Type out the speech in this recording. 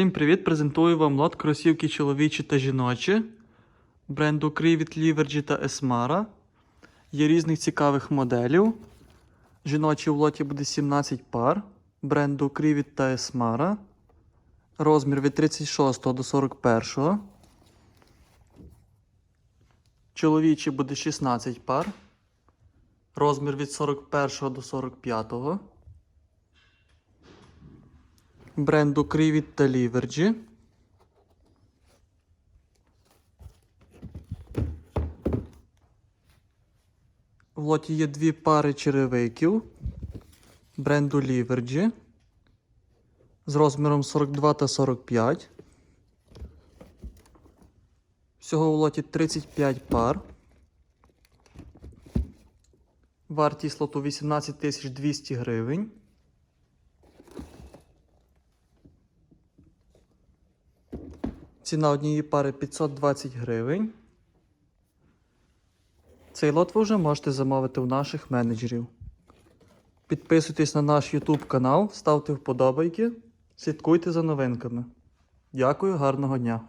Всім привіт! Презентую вам лот кросівки чоловічі та жіночі бренду Crivit, Livergy та Esmara. Є різних цікавих моделів. Жіночі в лоті буде 17 пар бренду Crivit та Esmara. Розмір від 36 до 41. Чоловічі буде 16 пар. Розмір від 41 до 45 бренду Crivit та Livergy. В лоті є дві пари черевиків бренду Livergy з розміром 42 та 45. Всього в лоті 35 пар. Вартість лоту 18 200 гривень. Ціна однієї пари 520 гривень. Цей лот ви вже можете замовити у наших менеджерів. Підписуйтесь на наш YouTube канал, ставте вподобайки, слідкуйте за новинками. Дякую, гарного дня!